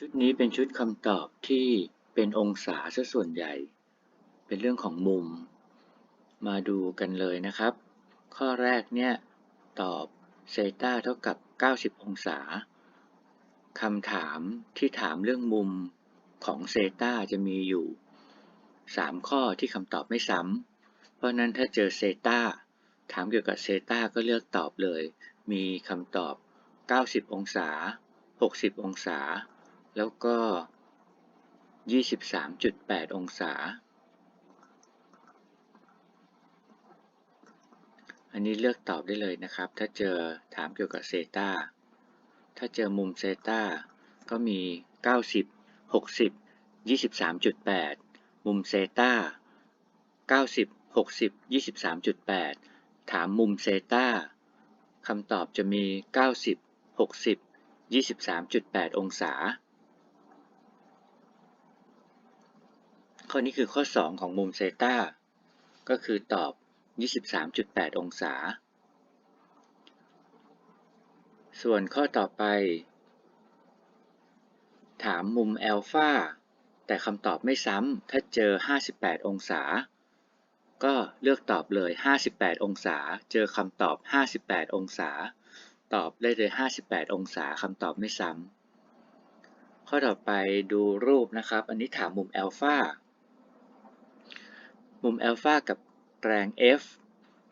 ชุดนี้เป็นชุดคำตอบที่เป็นองศาซะส่วนใหญ่ เป็นเรื่องของมุม มาดูกันเลยนะครับ ข้อแรกเนี่ยตอบเซต้าเท่ากับ 90 องศาคำถามที่ถามเรื่องมุมของเซต้าจะมีอยู่ 3 ข้อที่คำตอบไม่ซ้ำ เพราะนั้นถ้าเจอเซต้าถามเกี่ยวกับเซต้าก็เลือกตอบเลย มีคำตอบ 90 องศา 60 องศา แล้วก็ 23.8 องศา อันนี้เลือกตอบได้เลยนะครับ ถ้าเจอถามเกี่ยวกับเซตาถ้าเจอมุมเซตาก็มี 90 60 23.8 มุมเซตา90 60 23.8 ถามมุมเซตาคำตอบจะมี 90 60 23.8 องศา ข้อนี้คือข้อ 2 ของมุมเซตาก็คือตอบ 23.8 องศา ส่วนข้อต่อไป ถามมุมแอลฟาแต่คำตอบไม่ซ้ำถ้าเจอ 58 องศา ก็เลือกตอบเลย 58 องศา เจอคำตอบ 58 องศา ตอบได้เลย 58 องศาคำตอบไม่ซ้ำข้อต่อไปดูรูปนะครับ อันนี้ถามมุมแอลฟา มุมแอลฟากับแรง f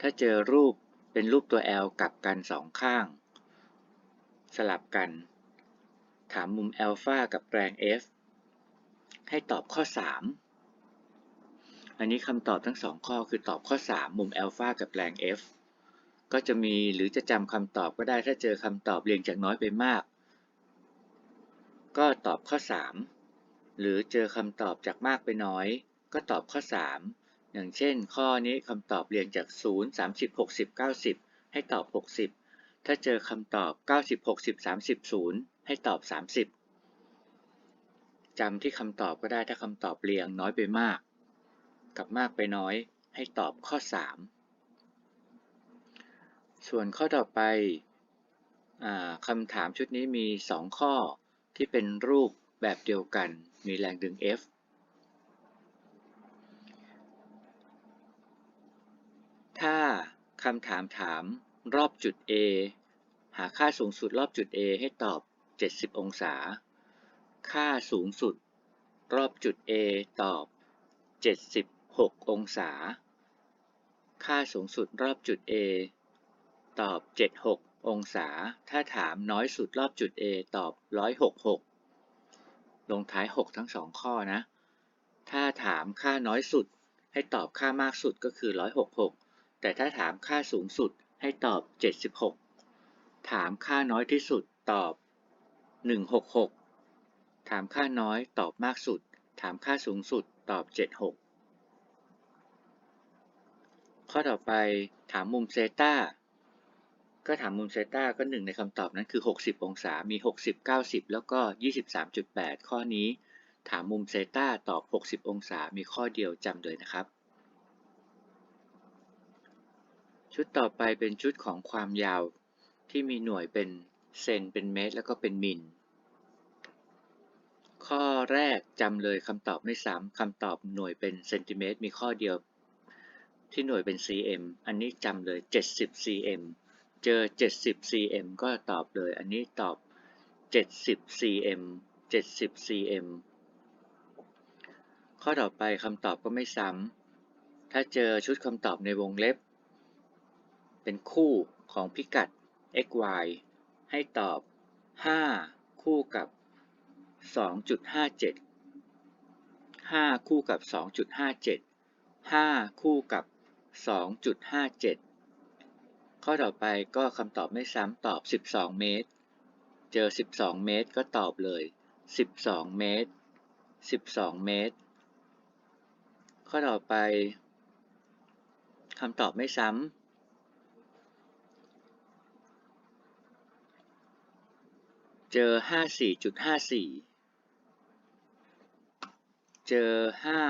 ถ้าเจอรูปเป็นรูปตัว L กลับกันสองข้าง สลับกัน ถามมุมแอลฟากับแรง f ให้ตอบข้อ 3 อันนี้คำตอบทั้งสองข้อคือตอบข้อ 3 มุมแอลฟากับแรง f ก็จะมีหรือจะจำคำตอบก็ได้ถ้าเจอคำตอบเรียงจากน้อยไปมาก ก็ตอบข้อ 3 หรือเจอคำตอบจากมากไปน้อย ก็ตอบข้อ 3 อย่างเช่น ข้อนี้คำตอบเรียงจาก 0 30 60 90 ให้ตอบ 60 ถ้าเจอคำตอบ 90 60 30 0 ให้ตอบ 30จำที่คำตอบก็ได้ถ้าคำตอบเรียงน้อยไปมาก กับมากไปน้อย ให้ตอบข้อ 3 ส่วนข้อต่อไปอคำถามชุดนี้มี 2 ข้อที่เป็นรูปแบบเดียวกัน มีแรงดึง F ถ้า คำถามถาม รอบจุด A หาค่าสูงสุดรอบจุด A ให้ตอบ 70 องศา ค่าสูงสุด รอบจุด A ตอบ 76 องศา ค่าสูงสุดรอบจุด A ตอบ 76 องศา ถ้าถามน้อยสุดรอบจุด A ตอบ 166 ลงท้าย 6 ทั้ง 2 ข้อนะ ถ้าถามค่าน้อยสุดให้ตอบค่ามากสุดก็คือ 166 แต่ถ้าถามค่าสูงสุดให้ตอบ 76 ถามค่าน้อยที่สุดตอบ 166 ถามค่าน้อยตอบมากสุด ถามค่าสูงสุดตอบ 76 ข้อต่อไปถามมุมเซตาก็ถามมุมเซตาก็หนึ่งในคำตอบนั้นคือ 60 องศา มี 60 90 แล้วก็ 23.8 ข้อนี้ ถามมุมเซตาตอบ 60 องศา มีข้อเดียวจำเลยนะครับ ชุดต่อไปเป็นชุดของความยาวที่มีหน่วยเป็นเซนเป็นเมตร แล้วก็เป็นมิล ข้อแรกจำเลยคำตอบไม่ซ้ำคำตอบหน่วยเป็นเซนติเมตรมีข้อเดียว ที่หน่วยเป็น cm อันนี้จำเลย 70 cm เจอ 70 cm ก็ตอบเลย อันนี้ตอบ 70 cm 70 cm ข้อต่อไปคำตอบก็ไม่ซ้ำถ้าเจอชุดคำตอบในวงเล็บ เป็นคู่ของพิกัด x y ให้ตอบ 5 คู่กับ 2.57 5 คู่กับ 2.57 5 คู่กับ 2.57 ข้อต่อไปก็คำตอบไม่ซ้ำตอบ 12 เมตร เจอ 12 เมตรก็ตอบเลย 12 เมตร 12 เมตร ข้อต่อไปคำตอบไม่ซ้ำ เจอห้าสี่จุดห้าสี่เจอห้า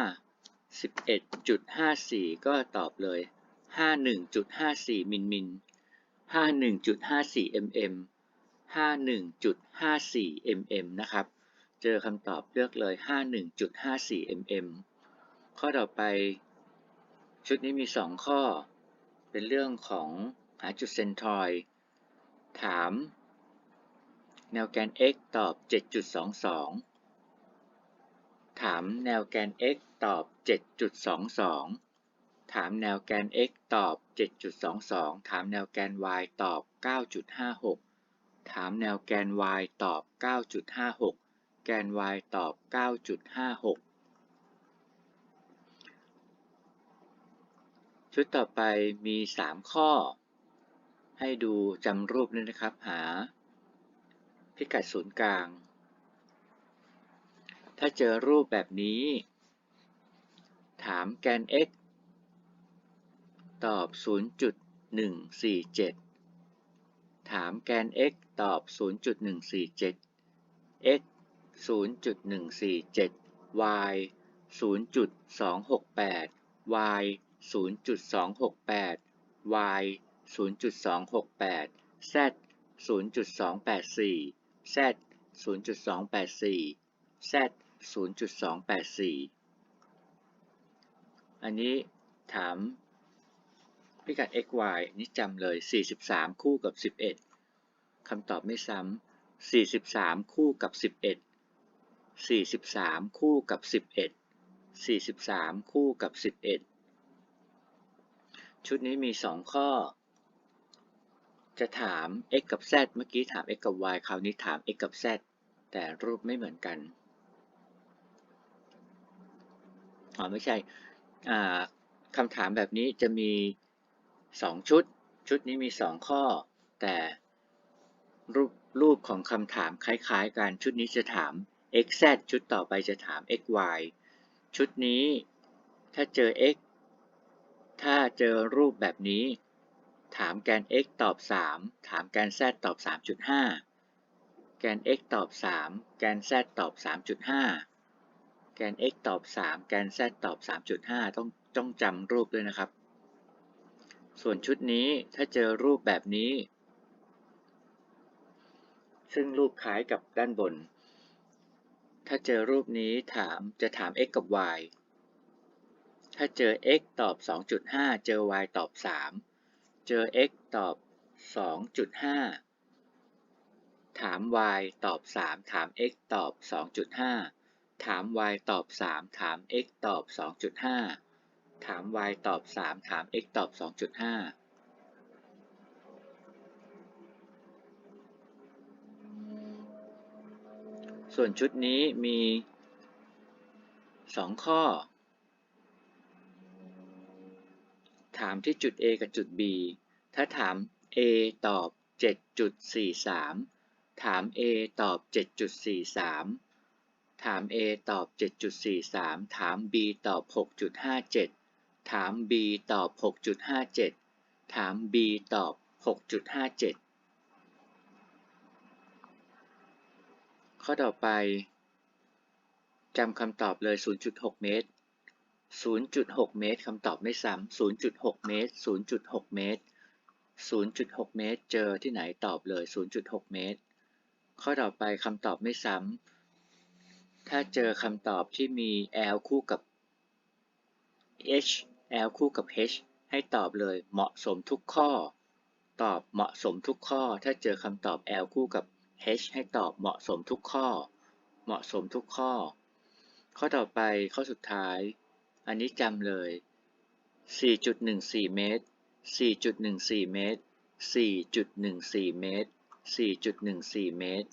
สิบเอ็ดจุดห้าสี่ก็ตอบเลยห้าหนึ่งจุดห้าสี่มิลมิลห้าหนึ่งจุดห้าสี่เอ็มเอ็มห้าหนึ่งจุดห้าสี่เอ็มเอ็มนะครับ เจอคำตอบเลือกเลยห้าหนึ่งจุดห้าสี่เอ็มเอ็มข้อต่อไป ชุดนี้มีสองข้อ เป็นเรื่องของหาจุดเซนทรอย ถาม แนวแกน x ตอบ 7.22 ถามแนวแกน x ตอบ 7.22 ถามแนวแกน x ตอบ 7.22 ถามแนวแกน y ตอบ 9.56 ถามแนวแกน y ตอบ 9.56 แกน y ตอบ 9.56ชุดต่อไปมี 3 ข้อ ให้ดูจำรูปด้วยนะครับ หา พิกัดศูนย์กลาง ถ้าเจอรูปแบบนี้ ถามแกน x ตอบ 0.147 ถามแกน x ตอบ 0.147 x 0.147 y 0.268 y 0.268 y 0.268 z 0.284 z 0.284 z 0.284 อันนี้ถามพิกัด x y นี่จำเลย 43 คู่กับ 11 คำตอบไม่ซ้ำ 43 คู่กับ 11 43 คู่กับ 11 43 คู่กับ 11 ชุดนี้มี 2 ข้อ จะถาม x กับ z เมื่อกี้ถาม x กับ y คราวนี้ถาม x กับ z แต่รูปไม่เหมือนกัน อ๋อไม่ใช่คำถามแบบนี้จะมี 2 ชุด ชุดนี้มี 2 ข้อ แต่รูปรูปของคำถามคล้ายๆกัน ชุดนี้จะถาม x z ชุดต่อไปจะถาม x y ชุดนี้ถ้าเจอ x ถ้าเจอรูปแบบนี้ ถามแกน x ตอบ 3 ถามแกน z ตอบ 3.5 แกน x ตอบ 3 แกน z ตอบ 3.5 แกน x ตอบ 3 แกน z ตอบ 3.5 ต้องต้องจำรูปด้วยนะครับ ส่วนชุดนี้ถ้าเจอรูปแบบนี้ ซึ่งรูปคล้ายกับด้านบน ถ้าเจอรูปนี้ถามจะถาม x กับ y ถ้าเจอ x ตอบ 2.5 เจอ y ตอบ 3 เจอ x ตอบ 2.5 ถาม y ตอบ 3 ถาม x ตอบ 2.5 ถาม y ตอบ 3 ถาม x ตอบ 2.5 ถาม y ตอบ 3 ถาม x ตอบ 2.5ส่วนชุดนี้มี 2 ข้อ ถามที่จุด A กับจุด B ถ้าถาม A ตอบ 7.43 ถาม A ตอบ 7.43 ถาม A ตอบ 7.43 ถาม B ตอบ 6.57 ถาม B ตอบ 6.57 ถาม B ตอบ 6.57 ข้อต่อไปจำคำตอบเลย 0.6 เมตร 0.6 เมตรคำตอบไม่ซ้ำ0.6 เมตร 0.6 เมตร 0.6 เมตร เจอที่ไหนตอบเลย 0.6 เมตร ข้อต่อไปคำตอบไม่ซ้ำ ถ้าเจอคำตอบที่มี l คู่กับ h l คู่กับ h ให้ตอบเลย เหมาะสมทุกข้อ ตอบเหมาะสมทุกข้อ ถ้าเจอคำตอบ l คู่กับ h ให้ตอบเหมาะสมทุกข้อ เหมาะสมทุกข้อ ข้อต่อไปข้อสุดท้าย อันนี้จำเลย 4.14 เมตร 4.14 เมตร 4.14 เมตร 4.14 เมตร